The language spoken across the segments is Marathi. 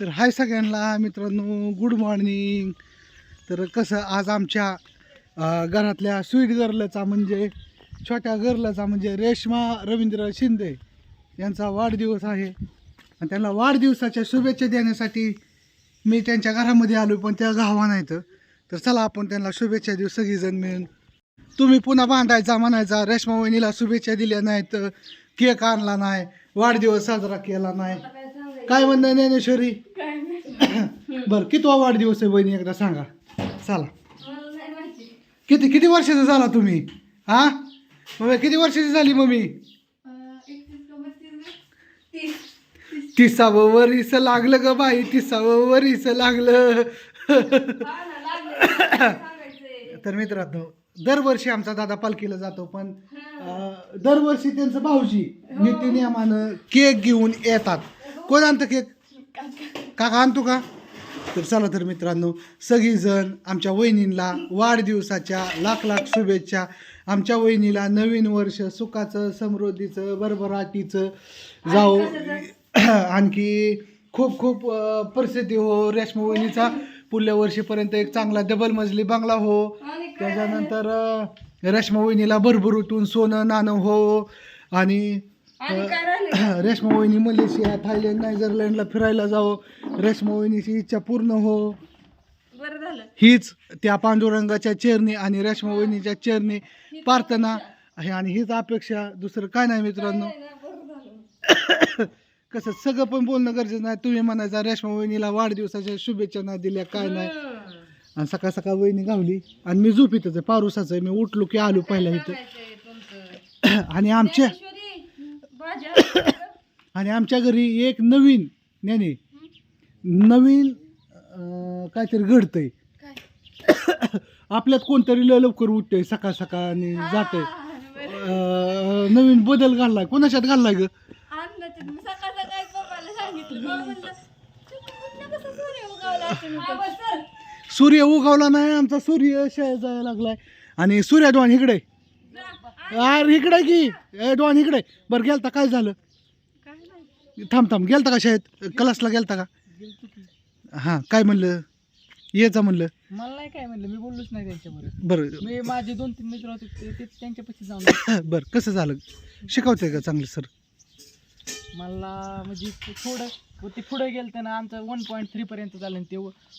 तर हाय सगळ्यांना मित्रांनो गुड मॉर्निंग तर कसं आज आमच्या घरातल्या स्वीट गर्लचा म्हणजे छोट्या गर्लचा म्हणजे रेश्मा रवींद्र शिंदे यांचा वाढदिवस आहे. आणि त्यांना वाढदिवसाच्या शुभेच्छा देण्यासाठी मी त्यांच्या घरामध्ये आलो पण त्या गावा नाहीत. तर चला आपण त्यांना शुभेच्छा देऊ सगळीजण मिळून. तुम्ही पुन्हा बांधायचा म्हणायचा रेश्मा वहिनीला शुभेच्छा दिल्या नाहीत केक आणला नाही वाढदिवस साजरा केला नाही. काय म्हणणं ज्ञानेश्वरी? बरं कितवा वाढदिवस आहे बहिणी एकदा सांगा. चला. किती किती वर्षाचा झाला तुम्ही? हा? मग किती वर्षाची झाली मम्मी? तिसावं वरीस लागलं ग बाई तिसावं वरीस लागलं. तर मित्रांनो दरवर्षी आमचा दादा पालखीला जातो पण दरवर्षी त्यांचं भाऊजी नीती नियमानं केक घेऊन येतात. कोण आणतं केक? काका. आणतो का? तर चला तर मित्रांनो सगळीजण आमच्या वहिनींना वाढदिवसाच्या लाख लाख शुभेच्छा. आमच्या वहिनीला नवीन वर्ष सुखाचं समृद्धीचं भरभराटीचं जाऊ आणखी खूप खूप परिस्थिती हो रेशमा वहिनीचा. पुढल्या वर्षीपर्यंत एक चांगला डबल मजली बंगला हो. त्याच्यानंतर रेशमा वहिनीला भरभरूटून सोनं नाणं हो. आणि रेशमा वहिनी मलेशिया थायलंड नेदरलँडला फिरायला जावं. रेशमा वहिनीची इच्छा पूर्ण हो. बरं झालं. हीच त्या पांडुरंगाच्या चरणी आणि रेशमा वहिनीच्या चरणी प्रार्थना आहे आणि हीच अपेक्षा दुसरं काय नाही मित्रांनो. कसं सगळं पण बोलणं गरजेचं नाही. तुम्ही म्हणायचा रेशमा वहिनीला वाढदिवसाच्या शुभेच्छा नाही दिल्या काय नाही. आणि सकाळ सकाळ वहिनी गावली आणि मी झोपीतच आहे. पारुसाचं आहे. मी उठलो की आलो पहिल्या इथं. आणि आमच्या आणि आमच्या घरी एक नवीन ज्ञानी नवीन अं, काहीतरी घडतंय. आपल्यात कोणतरी लय लवकर उठतंय सकाळ सकाळ आणि जातंय. अं, नवीन बदल घाललाय. कोणाच्यात घाललाय ग? सकाळ सकाळी पप्पाला सांगितलं. मग म्हणलं "तुम्ही कसं सूर्य उगवला असेल म्हणतो." सूर्य उगवला नाही आमचा सूर्य शाळेत जायला लागलाय. आणि सूर्य डॉन इकडे. यार इकडे की. ए डॉन इकडे. बरं गेलता काय झालं? थांब थांब. गेलता का शाळेत? क्लासला गेलता का? हां काय म्हणलं? येचा म्हणलं. मला नाही काय म्हणलं मी बोललोच नाही त्यांच्याबरोबर. बरं. मी माझे दोन तीन मित्र होते ते- ते त्यांच्यापाशी जाऊन बरं कसं झालं? शिकवतंय का चांगलं सर? मला म्हणजे ते थोडं ते पुढे गेलं ना आमचं वन पॉईंट थ्री पर्यंत झालं ते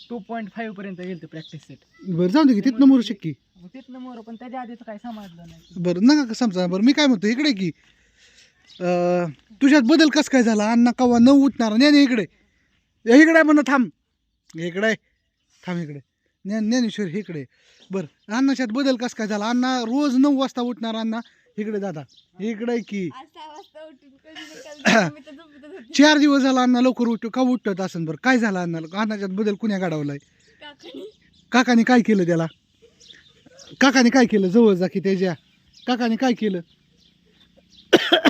टू पॉईंट फाईव्ह पर्यंत गेलं प्रॅक्टिस सेट बरं जाऊ दे की तिथनं मोर शिक्की. मग तिथनं मोर पण त्याच्या आधीच काय समजलं नाही. बरं नका का समजा बरं मी काय म्हणतो इकडे की अं, तुझ्यात बदल कसं काय झाला? अण्णा कवा न उठणार नाही नाही इकडे. ए, इकडे म्हणा थांब. इकडे थांब इकडे. ज्ञान ज्ञानेश्वर इकडे बरं अण्णाच्यात बदल कसं काय झाला? अण्णा रोज नऊ वाजता उठणार अण्णा. इकडे दादा इकडे की. चार दिवस झाला अण्णा लवकर उठतो का उठत असेल बरं? काय झालं अण्णाला? अण्णाच्यात बदल कुण्या गाडवलाय काकानी. काकाने काय केलं त्याला? काकाने काय केलं? जवळ जा की त्याच्या. काकाने काय केलं?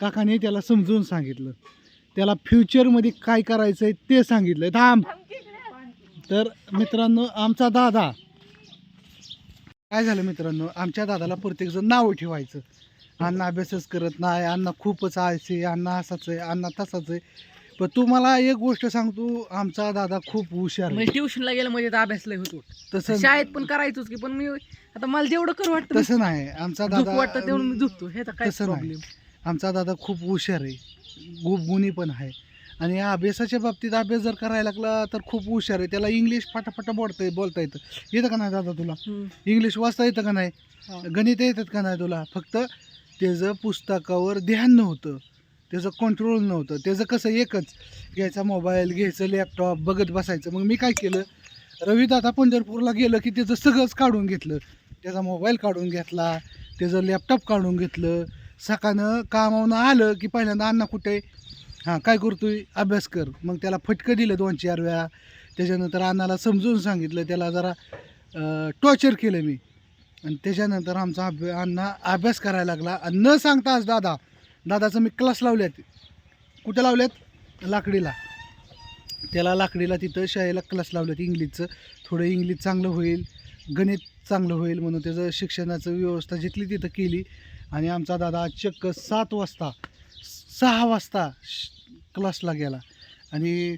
काकाने त्याला समजून सांगितलं. त्याला फ्युचरमध्ये काय करायचं आहे ते सांगितलं थांब. तर मित्रांनो आमचा दादा काय झालं मित्रांनो? आमच्या दादाला प्रत्येकजण नावं ठेवायचं. अण्णा अभ्यासच करत नाही अण्णा खूपच आळशी अण्णा असाच आहे अण्णा तसाच आहे. पण तुम्हाला एक गोष्ट सांगतो आमचा दादा खूप हुशार आहे. म्हणजे ट्युशनला गेलं म्हणजे तर अभ्यास लय होतो. तसं शाळेत पण करायचोच की पण मी आता मला जेवढं करू वाटतं तसं नाही. आमचा झोप वाटतं दादा तेवढं मी झोपतो. हे तर काय तसं नाही. प्रॉब्लेम आमचा दादा खूप हुशार आहे. खूप गुणी पण आहे. आणि या अभ्यासाच्या बाबतीत अभ्यास जर करायला लागला तर खूप हुशार आहे. त्याला इंग्लिश फाटाफाटा बोलता बोलता येतं. येतं का नाही दादा तुला? इंग्लिश वाचता येतं का नाही. गणित येतात का नाही तुला? फक्त त्याचं पुस्तकावर ध्यान नव्हतं. त्याचं कंट्रोल नव्हतं. त्याचं कसं एकच घ्यायचा मोबाईल घ्यायचं लॅपटॉप बघत बसायचं. मग मी काय केलं? रविदादा पंढरपूरला गेलं की त्याचं सगळंच काढून घेतलं. त्याचा मोबाईल काढून घेतला त्याचं लॅपटॉप काढून घेतलं. सकाळनं कामावून आलं की पहिल्यांदा अण्णा कुठे? हां काय करतोय? अभ्यास कर. मग त्याला फटकं दिलं दोन चार वेळा. त्याच्यानंतर अण्णाला समजून सांगितलं. त्याला जरा टॉर्चर केलं मी. आणि त्याच्यानंतर आमचा अभ्या अण्णा अभ्यास करायला लागला. आणि न सांगता आज दादा दादाचं मी क्लास लावल्यात. कुठं लावल्यात? लाकडीला. त्याला लाकडीला तिथं शाळेला क्लास लावल्यात इंग्लिशचं. थोडं इंग्लिश चांगलं होईल गणित चांगलं होईल म्हणून त्याचं शिक्षणाचं व्यवस्था जिथली तिथं केली. आणि आमचा दादा आज चक्क सात वाजता सहा वाजता क्लासला गेला. आणि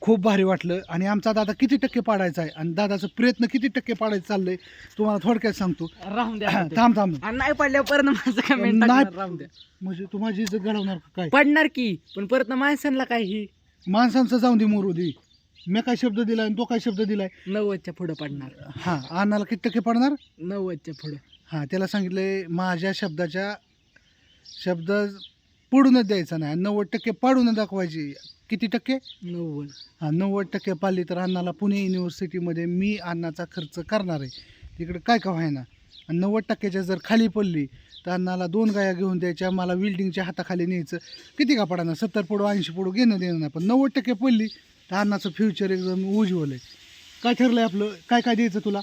खूप भारी वाटलं. आणि आमचा दादा किती टक्के पाडायचा आहे? आणि दादाचा प्रयत्न किती टक्के पाडायचं चाललंय तुम्हाला थोडक्यात सांगतो. राहून द्या. थांब थांब. नाही पडल्यावर परत माझं कमेंट नाही. राहून द्या. म्हणजे तू माझी इज्जत घडवणार का काय? पडणार की पण परत माणसांना काय ही? माणसांचं जाऊन दे मोरू दे. मी काय शब्द दिलाय आणि तो काय शब्द दिलाय? नव्वदच्या पुढं पडणार. हा अन्नाला किती टक्के पडणार? नव्वदच्या पुढं. हा त्याला सांगितलंय माझ्या शब्दाच्या शब्द पडूनच द्यायचा नाही. नव्वद टक्के पाडून दाखवायची. किती टक्के? नव्वद. हा नव्वद टक्के पाळली तर अण्णाला पुणे युनिव्हर्सिटीमध्ये मी अन्नाचा खर्च करणार आहे. तिकडे काय का व्हायना? आणि नव्वद टक्क्याच्या जर खाली पडली तर अण्णाला दोन गाया घेऊन द्यायच्या मला विल्डिंगच्या हाताखाली न्यायचं. किती का पडणार सत्तर पुढं ऐंशी पुढं घेणं देणं नाही. पण नव्वद टक्के पडली तर अण्णाचं फ्युचर एकदम उज्ज्वल आहे. काय ठरलं आहे आपलं? काय काय द्यायचं तुला?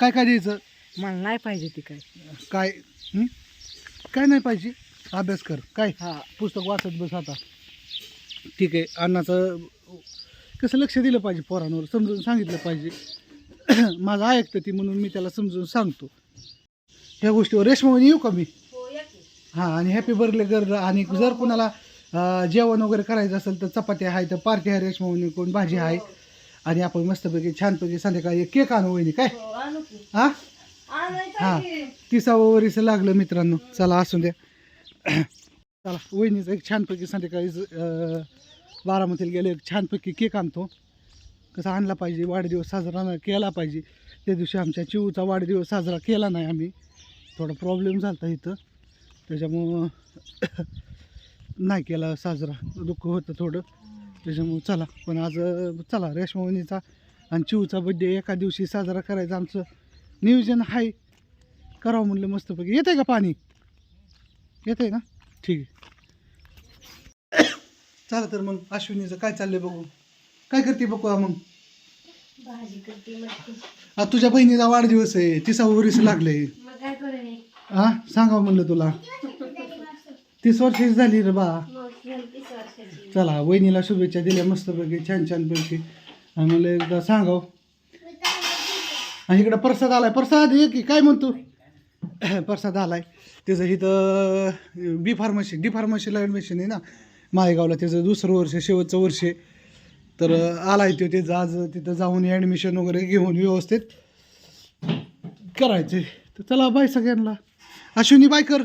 काय काय द्यायचं? मला नाही पाहिजे ती काय. काय? हं? काय नाही पाहिजे. अभ्यास कर. काय? हा. पुस्तक वाचत बस आता. ठीक आहे. अण्णाचं कसं लक्ष दिलं पाहिजे पोरांवर समजून सांगितलं पाहिजे. माझं ऐकतं ती म्हणून मी त्याला समजून सांगतो. ह्या गोष्टीवर रेशमावणी येऊ का मी? हो हां आणि हॅपी बर्थडे कर आणि जर कोणाला जेवण वगैरे करायचं असेल तर चपात्या आहे तर पार्टी आहे रेशमावणी कोण भाजी आहे. आणि आपण मस्तपैकी छानपैकी संध्याकाळी एक केक आणू वहिनी काय? हो आणू की. हां हा. की तिसावं वरीस लागलं मित्रांनो. चला असू द्या. चला वहिनीचं एक छानपैकी संध्याकाळी बारामतीला गेले एक छानपैकी केक आणतो. कसा आणला पाहिजे वाढदिवस साजरा न- केला पाहिजे. त्या दिवशी आमच्या चिऊचा वाढदिवस साजरा केला नाही आम्ही. थोडा प्रॉब्लेम झाला होता इथं. त्याच्यामुळं नाही केला साजरा. दुःख होतं थोडं. त्याच्यामुळं चला. पण आज चला रेशमावणीचा आणि चिऊचा बड्डे एका दिवशी साजरा करायचा आमचं. नियोजन आहे करावं म्हणलं मस्तपैकी. येते का पाणी? येते ना? ठीक आहे. चला तर मग अश्विनीचं काय चाललंय बघू. काय करते बघू मग? आता तुझ्या बहिणीचा वाढदिवस आहे. तिसा वरीस लागले. हा सांगावं म्हणलं तुला. तीस वर्षाची झाली रे बा. चला वहिनीला शुभेच्छा दिल्या मस्तपैकी छान छान पैकी आणि म्हणलं एकदा सांगाव. आणि इकडं प्रसाद आलाय. प्रसाद ये की काय म्हणतो? प्रसाद आलाय. त्याचं इथं बी फार्मसी डी फार्मसीला ॲडमिशन आहे ना. माळेगावला त्याचं दुसरं वर्ष शेवटचं वर्ष. आहे. तर आलाय तो त्याचं आज तिथं जाऊन ॲडमिशन वगैरे घेऊन व्यवस्थित करायचं तर चला बाय सगळ्यांना. अश्विनी बाय कर.